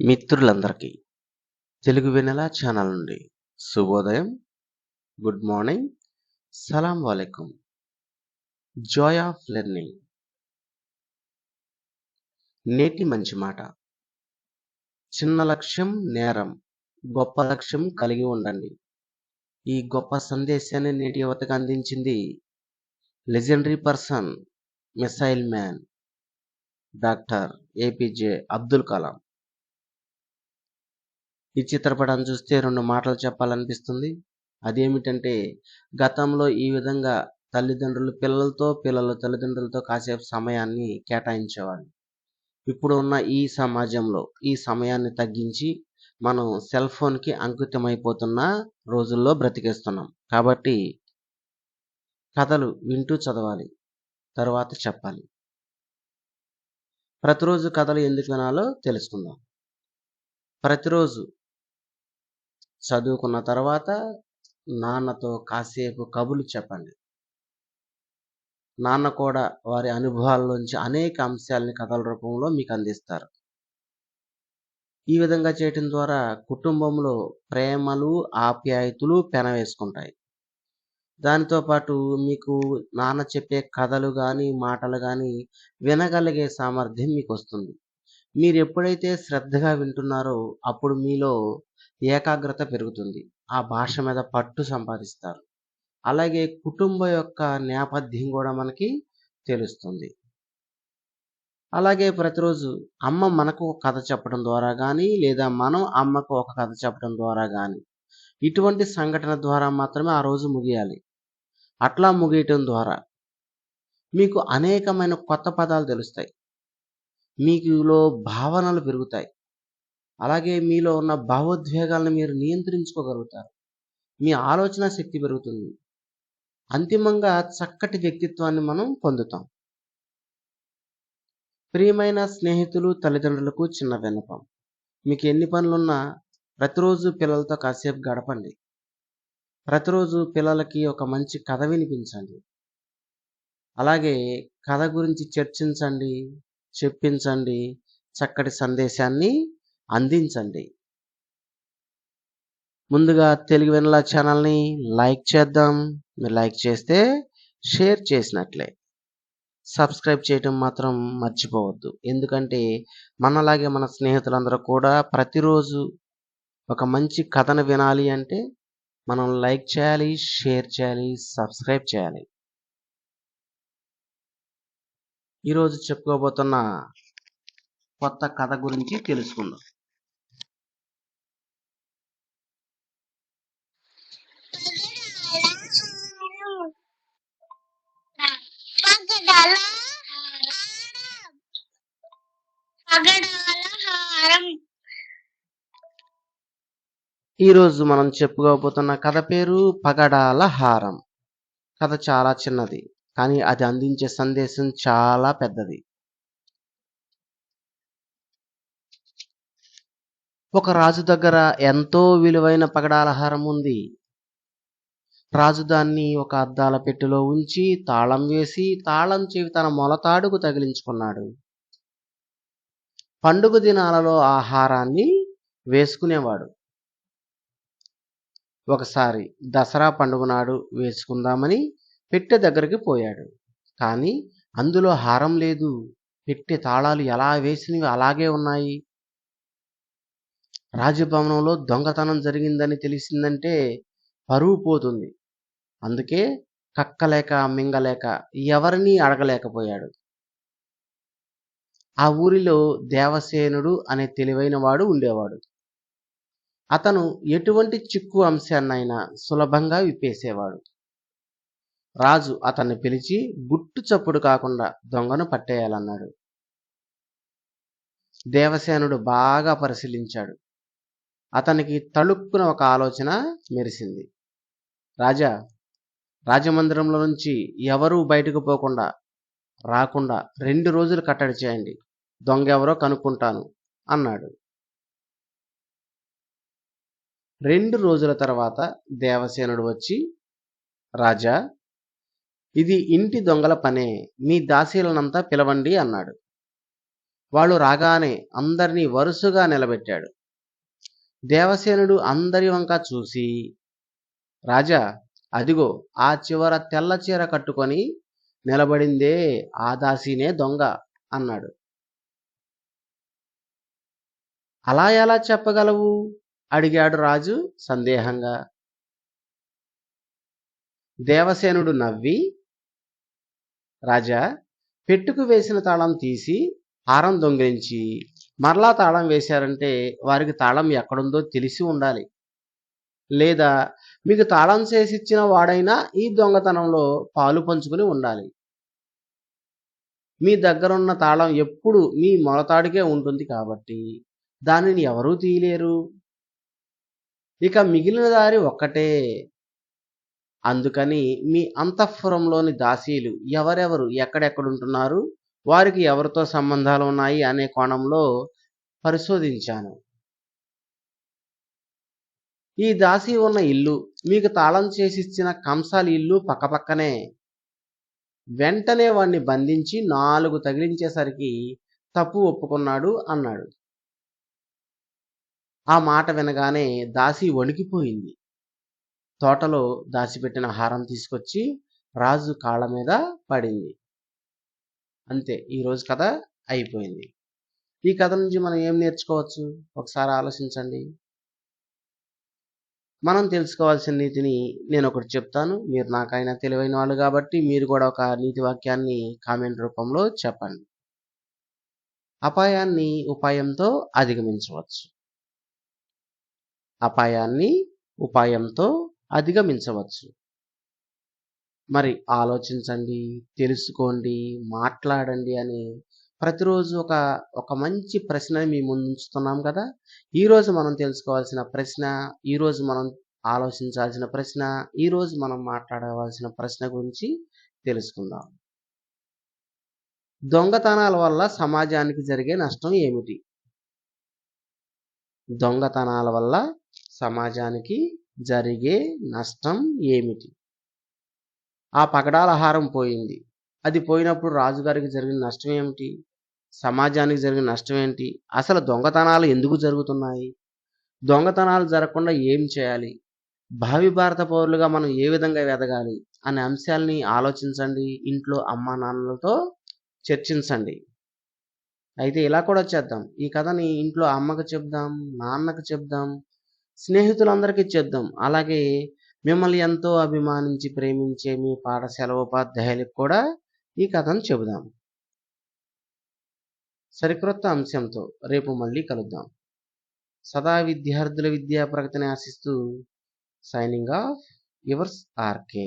మిత్రులందరికీ తెలుగు వెనెల ఛానల్ నుండి శుభోదయం గుడ్ మార్నింగ్ సలాం వాలేకుం జాయ్ ఆఫ్ లెర్నింగ్. నేటి మంచి మాట చిన్న లక్ష్యం నేరం గొప్ప లక్ష్యం కలిగి ఉండండి. ఈ గొప్ప సందేశాన్ని నేటి యువతకు అందించింది legendary person missile man doctor APJ Abdul Kalam. ఈ చిత్రపటం చూస్తే రెండు మాటలు చెప్పాలనిపిస్తుంది. అదేమిటంటే గతంలో ఈ విధంగా తల్లిదండ్రులు పిల్లలతో పిల్లలు తల్లిదండ్రులతో కాసేపు సమయాన్ని కేటాయించేవాళ్ళు. ఇప్పుడు ఉన్న ఈ సమాజంలో ఈ సమయాన్ని తగ్గించి మనం సెల్ ఫోన్కి అంకితమైపోతున్న రోజుల్లో బ్రతికేస్తున్నాం. కాబట్టి కథలు వింటూ చదవాలి తర్వాత చెప్పాలి. ప్రతిరోజు కథలు ఎందుకు వినాలో తెలుసుకుందాం. ప్రతిరోజు చదువుకున్న తర్వాత నాన్నతో కాసేపు కబులు చెప్పండి. నాన్న కూడా వారి అనుభవాల్లోంచి అనేక అంశాలని కథల రూపంలో మీకు అందిస్తారు. ఈ విధంగా చేయటం ద్వారా కుటుంబంలో ప్రేమలు ఆప్యాయతలు పెనవేసుకుంటాయి. దానితో పాటు మీకు నాన్న చెప్పే కథలు కానీ మాటలు కానీ వినగలిగే సామర్థ్యం మీకు వస్తుంది. మీరు ఎప్పుడైతే శ్రద్ధగా వింటున్నారో అప్పుడు మీలో ఏకాగ్రత పెరుగుతుంది. ఆ భాష మీద పట్టు సంపాదిస్తారు. అలాగే కుటుంబ యొక్క నేపథ్యం కూడా మనకి తెలుస్తుంది. అలాగే ప్రతిరోజు అమ్మ మనకు ఒక కథ చెప్పడం ద్వారా కానీ లేదా మనం అమ్మకు ఒక కథ చెప్పడం ద్వారా కానీ ఇటువంటి సంఘటన ద్వారా మాత్రమే ఆ రోజు ముగియాలి. అట్లా ముగియటం ద్వారా మీకు అనేకమైన కొత్త పదాలు తెలుస్తాయి. మీకులో భావనలు పెరుగుతాయి. అలాగే మీలో ఉన్న భావోద్వేగాలను మీరు నియంత్రించుకోగలుగుతారు. మీ ఆలోచన శక్తి పెరుగుతుంది. అంతిమంగా చక్కటి వ్యక్తిత్వాన్ని మనం పొందుతాం. ప్రియమైన స్నేహితులు తల్లిదండ్రులకు చిన్న విన్నపం. మీకు ఎన్ని పనులున్నా ప్రతిరోజు పిల్లలతో కాసేపు గడపండి. ప్రతిరోజు పిల్లలకి ఒక మంచి కథ వినిపించండి. అలాగే కథ గురించి చర్చించండి. చెప్పించండి. చక్కటి సందేశాన్ని అందించండి. ముందుగా తెలుగు వెనలా ఛానల్ని లైక్ చేద్దాం. మీరు లైక్ చేస్తే షేర్ చేసినట్లే. సబ్స్క్రైబ్ చేయటం మాత్రం మర్చిపోవద్దు. ఎందుకంటే మనలాగే మన స్నేహితులందరూ కూడా ప్రతిరోజు ఒక మంచి కథను వినాలి అంటే మనం లైక్ చేయాలి షేర్ చేయాలి సబ్స్క్రైబ్ చేయాలి. ఈరోజు చెప్పుకోబోతున్న కొత్త కథ గురించి తెలుసుకుందాం. ఈరోజు మనం చెప్పుకోబోతున్న కథ పేరు పగడాల హారం. కథ చాలా చిన్నది. కానీ అది అందించే సందేశం చాలా పెద్దది. ఒక రాజు దగ్గర ఎంతో విలువైన పగడాలహారం ఉంది. రాజు దాన్ని ఒక అద్దాల పెట్టెలో ఉంచి తాళం వేసి తాళం చెవి తన మొలతాడుకు తగిలించుకున్నాడు. పండుగ దినాలలో ఆహారాన్ని వేసుకునేవాడు. ఒకసారి దసరా పండుగ నాడు వేసుకుందామని పెట్టె దగ్గరికి పోయాడు. కానీ అందులో హారం లేదు. పెట్టె తాళాలు ఎలా వేసినవి అలాగే ఉన్నాయి. రాజభవనంలో దొంగతనం జరిగిందని తెలిసిందంటే పరువు పోతుంది. అందుకే కక్కలేక మింగలేక ఎవరినీ అడగలేకపోయాడు. ఆ ఊరిలో దేవసేనుడు అనే తెలివైన వాడు ఉండేవాడు. అతను ఎటువంటి చిక్కు అంశాన్నైనా సులభంగా విప్పేసేవాడు. రాజు అతన్ని పిలిచి గుట్టు చప్పుడు కాకుండా దొంగను పట్టేయాలన్నాడు. దేవసేనుడు బాగా పరిశీలించాడు. అతనికి తళుక్కున ఒక ఆలోచన మెరిసింది. రాజా రాజమందిరంలో నుంచి ఎవరూ బయటకు పోకుండా రాకుండా రెండు రోజులు కట్టడి చేయండి. దొంగ ఎవరో కనుక్కుంటాను అన్నాడు. రెండు రోజుల తర్వాత దేవసేనుడు వచ్చి రాజా ఇది ఇంటి దొంగల పనే మీ దాసీలనంతా పిలవండి అన్నాడు. వాళ్ళు రాగానే అందరినీ వరుసగా నిలబెట్టాడు. దేవసేనుడు అందరి వంక చూసి రాజా అదిగో ఆ చివర తెల్ల చీర కట్టుకొని నిలబడిందే ఆ దాసీనే దొంగ అన్నాడు. అలా ఎలా చెప్పగలవు? అడిగాడు రాజు సందేహంగా. దేవసేనుడు నవ్వి రాజా పెట్టుకు వేసిన తాళం తీసి హారం దొంగిలించి మరలా తాళం వేశారంటే వారికి తాళం ఎక్కడుందో తెలిసి ఉండాలి. లేదా మీకు తాళం చేసిచ్చిన వాడైనా ఈ దొంగతనంలో పాలు పంచుకుని ఉండాలి. మీ దగ్గరున్న తాళం ఎప్పుడు మీ మొలతాడికే ఉంటుంది కాబట్టి దానిని ఎవరూ తీయలేరు. ఇక మిగిలిన దారి ఒక్కటే. అందుకని మీ అంతఃపురంలోని దాసీలు ఎవరెవరు ఎక్కడెక్కడుంటున్నారు వారికి ఎవరితో సంబంధాలు ఉన్నాయి అనే కోణంలో పరిశోధించాను. ఈ దాసి ఉన్న ఇల్లు మీకు తాళం చేసిచ్చిన కంసాలి ఇల్లు పక్కపక్కనే. వెంటనే వాణ్ణి బంధించి నాలుగు తగిలించేసరికి తప్పు ఒప్పుకున్నాడు అన్నాడు. ఆ మాట వినగానే దాసి వణికిపోయింది. తోటలో దాచిపెట్టిన హారం తీసుకొచ్చి రాజు కాళ్ళ మీద పడింది. అంతే ఈరోజు కథ అయిపోయింది. ఈ కథ నుంచి మనం ఏం నేర్చుకోవచ్చు? ఒకసారి ఆలోచించండి. మనం తెలుసుకోవాల్సిన నీతిని నేను ఒకటి చెప్తాను. మీరు నాకైనా తెలివైన వాళ్ళు కాబట్టి మీరు కూడా ఒక నీతి వాక్యాన్ని కామెంట్ రూపంలో చెప్పండి. అపాయాన్ని ఉపాయంతో అధిగమించవచ్చు. అపాయాన్ని ఉపాయంతో అధిగమించవచ్చు. మరి ఆలోచించండి తెలుసుకోండి మాట్లాడండి అని ప్రతిరోజు ఒక ఒక మంచి ప్రశ్నని మీ ముందుంచుతున్నాం కదా? ఈరోజు మనం తెలుసుకోవాల్సిన ప్రశ్న ఈరోజు మనం ఆలోచించాల్సిన ప్రశ్న ఈరోజు మనం మాట్లాడవలసిన ప్రశ్న గురించి తెలుసుకుందాం. దొంగతనాల వల్ల సమాజానికి జరిగే నష్టం ఏమిటి? దొంగతనాల వల్ల సమాజానికి జరిగే నష్టం ఏమిటి? ఆ పగడాల హారం పోయింది. అది పోయినప్పుడు రాజుగారికి జరిగిన నష్టం ఏమిటి? సమాజానికి జరిగిన నష్టం ఏంటి? అసలు దొంగతనాలు ఎందుకు జరుగుతున్నాయి? దొంగతనాలు జరగకుండా ఏం చేయాలి? భావి భారత పౌరులుగా మనం ఏ విధంగా ఎదగాలి? అనే అంశాలని ఆలోచించండి. ఇంట్లో అమ్మా నాన్నలతో చర్చించండి. అయితే ఇలా కూడా చేద్దాం. ఈ కథని ఇంట్లో అమ్మకు చెప్దాం నాన్నకు చెప్దాం స్నేహితులందరికీ చేద్దాం. అలాగే మిమ్మల్ని ఎంతో అభిమానించి ప్రేమించే మీ పాఠశాల ఉపాధ్యాయులకు కూడా ఈ కథను చెబుదాం. సరికొత్త అంశంతో రేపు మళ్ళీ కలుద్దాం. సదా విద్యార్థుల విద్యా ప్రగతిని ఆశిస్తూ సైనింగ్ ఆఫ్ యువర్స్ ఆర్కే